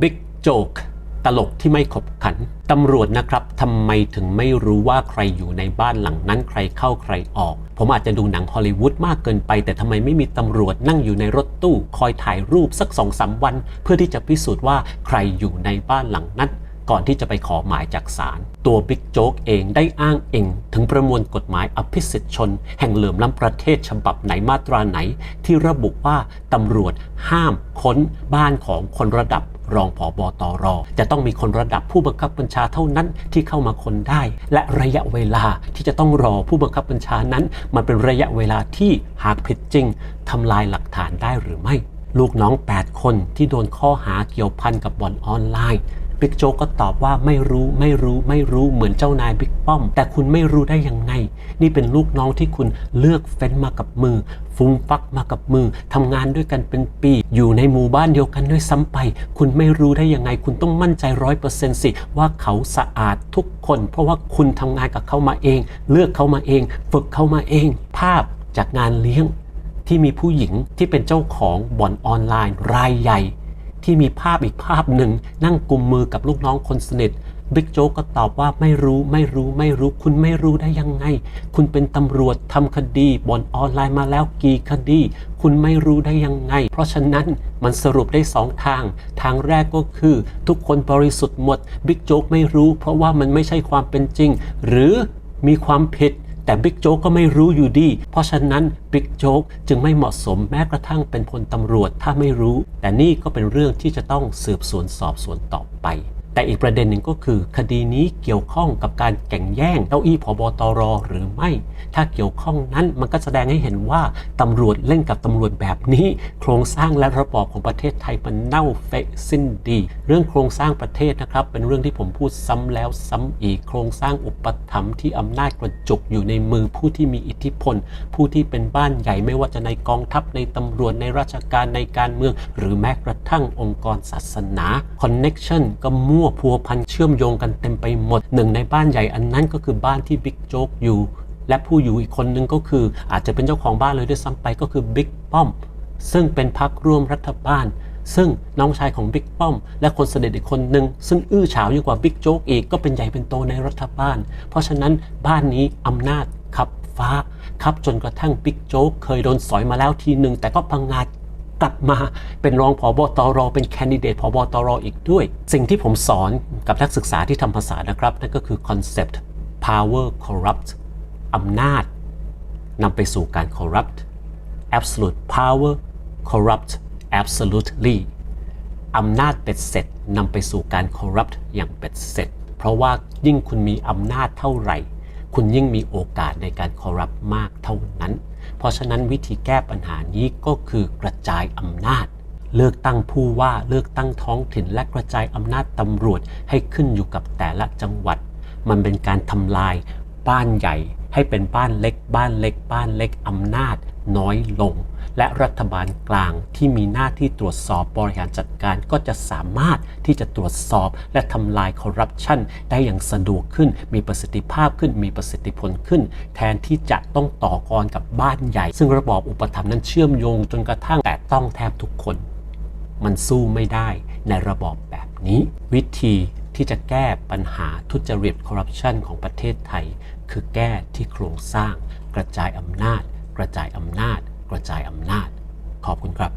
บิ๊กโจ๊กตลกที่ไม่ขบขัน ตำรวจนะครับทำไมถึงไม่รู้ว่าใครอยู่ในบ้านหลังนั้นใครเข้าใครออก ผมอาจจะดูหนังฮอลลีวูดมากเกินไป แต่ทำไมไม่มีตำรวจนั่งอยู่ในรถตู้ คอยถ่ายรูปสักสองสามวัน เพื่อที่จะพิสูจน์ว่าใครอยู่ในบ้านหลังนั้น ก่อนที่จะไปขอหมายจากศาลตัวบิ๊กโจ๊กเองได้อ้างเองถึงประมวลกฎหมายอภิสิทธิชน แห่งเหลื่อมล้ำประเทศฉบับไหนมาตราไหน ที่ระบุว่าตำรวจห้ามค้นบ้านของคนระดับ รองผอบอตรจะต้องมีคนระดับผู้บังคับบัญชาเท่านั้นที่เข้ามาคนได้ และระยะเวลาที่จะต้องรอผู้บังคับบัญชานั้น มันเป็นระยะเวลาที่หากผิดจริงทำลายหลักฐานได้หรือไม่ ลูกน้อง 8 คนที่โดนข้อหาเกี่ยวพันกับบ่อนออนไลน์ บิ๊กโจ๊กก็ตอบว่าไม่รู้ไม่รู้ไม่รู้เหมือนเจ้านายบิ๊กป้อม แต่คุณไม่รู้ได้ยังไง นี่เป็นลูกน้องที่คุณเลือกเฟ้นมากับมือ ฟุ้งฟักมากับมือทำงานด้วยกันเป็นปี อยู่ในหมู่บ้านเดียวกันด้วยซ้ำไป คุณไม่รู้ได้ยังไง คุณต้องมั่นใจร้อยเปอร์เซ็นต์สิว่าเขาสะอาดทุกคน เพราะว่าคุณทำงานกับเขามาเอง เลือกเขามาเอง ฝึกเขามาเอง ภาพจากงานเลี้ยงที่มีผู้หญิงที่เป็นเจ้าของบ่อนออนไลน์รายใหญ่ ที่มีภาพอีกภาพหนึ่ง นั่งกุมมือกับลูกน้องคนสนิทบิ๊กโจ๊กก็ตอบว่าไม่รู้ไม่รู้ไม่รู้คุณไม่รู้ได้ยังไง คุณเป็นตำรวจทำคดีบ่อนออนไลน์มาแล้วกี่คดี คุณไม่รู้ได้ยังไง เพราะฉะนั้นมันสรุปได้สองทาง ทางแรกก็คือ ทุกคนบริสุทธิ์หมดบิ๊กโจ๊กไม่รู้ เพราะว่ามันไม่ใช่ความเป็นจริง หรือมีความผิด แต่บิ๊กโจ๊กก็ไม่รู้อยู่ดี เพราะฉะนั้นบิ๊กโจ๊กจึงไม่เหมาะสมแม้กระทั่งเป็นพลตำรวจถ้าไม่รู้ แต่นี่ก็เป็นเรื่องที่จะต้องสืบสวนสอบสวนต่อไป แต่อีกประเด็นหนึ่งก็คือ คดีนี้เกี่ยวข้องกับการแข่งแย่งเก้าอี้พบตรหรือไม่ ถ้าเกี่ยวข้องนั้นมันก็แสดงให้เห็นว่าตำรวจเล่นกับตำรวจแบบนี้ โครงสร้างและระบอบของประเทศไทยมันเน่าเฟะสิ้นดี เรื่องโครงสร้างประเทศนะครับ เป็นเรื่องที่ผมพูดซ้ำแล้วซ้ำอีกโครงสร้างอุปถัมภ์ที่อำนาจกระจุกอยู่ในมือผู้ที่มีอิทธิพล ผู้ที่เป็นบ้านใหญ่ไม่ว่าจะในกองทัพในตำรวจในราชการในการเมือง หรือแม้กระทั่งองค์กรศาสนาคอนเน็ชันก็มั่วพัวพันเชื่อมโยงกันเต็มไปหมดหนึ่งในบ้านใหญ่อันนั้นก็คือบ้านที่บิ๊กโจ๊กอยู่ และผู้อยู่อีกคนนึงก็คืออาจจะเป็นเจ้าของบ้านเลยด้วยซ้ำไปก็คือบิ๊กป้อม ซึ่งเป็นพักร่วมรัฐบาล ซึ่งน้องชายของบิ๊กป้อม และคนสนิทอีกคนหนึ่งซึ่งอื้อฉาวยิ่งกว่าบิ๊กโจ๊กอีกก็เป็นใหญ่เป็นโตในรัฐบาล เพราะฉะนั้นบ้านนี้อำนาจขับฟ้าขับจนกระทั่งบิ๊กโจ๊กเคยโดนสอยมาแล้วทีหนึ่งแต่ก็พังงาด กลับมาเป็นรองผอบอตรเป็นแคนดิเดตผอบอตรอีกด้วย สิ่งที่ผมสอนกับนักศึกษาที่ทำภาษานะครับ นั่นก็คือ concept power corrupt อำนาจนำไปสู่การ corrupt absolute power corrupt absolutely อำนาจเป็ดเสร็จนำไปสู่การ corrupt อย่างเป็ดเสร็จ เพราะว่ายิ่งคุณมีอำนาจเท่าไหร่ คุณยิ่งมีโอกาสในการคอร์รัปมากเท่านั้น เพราะฉะนั้นวิธีแก้ปัญหานี้ก็คือกระจายอำนาจ เลือกตั้งผู้ว่าเลือกตั้งท้องถิ่น และกระจายอำนาจตำรวจให้ขึ้นอยู่กับแต่ละจังหวัด มันเป็นการทำลายบ้านใหญ่ให้เป็นบ้านเล็ก บ้านเล็ก บ้านเล็กอำนาจน้อยลง และรัฐบาลกลางที่มีหน้าที่ตรวจสอบบริหารจัดการก็จะสามารถที่จะตรวจสอบและทำลายคอร์รัปชันได้อย่างสะดวกขึ้น มีประสิทธิภาพขึ้น มีประสิทธิผลขึ้น แทนที่จะต้องต่อกรกับบ้านใหญ่ ซึ่งระบอบอุปถัมภ์นั้นเชื่อมโยงจนกระทั่งแต่ต้องแทบทุกคน มันสู้ไม่ได้ในระบอบแบบนี้ วิธีที่จะแก้ปัญหาทุจริตคอร์รัปชันของประเทศไทย คือแก้ที่โครงสร้าง กระจายอำนาจ กระจายอำนาจ กระจายอำนาจ ขอบคุณครับ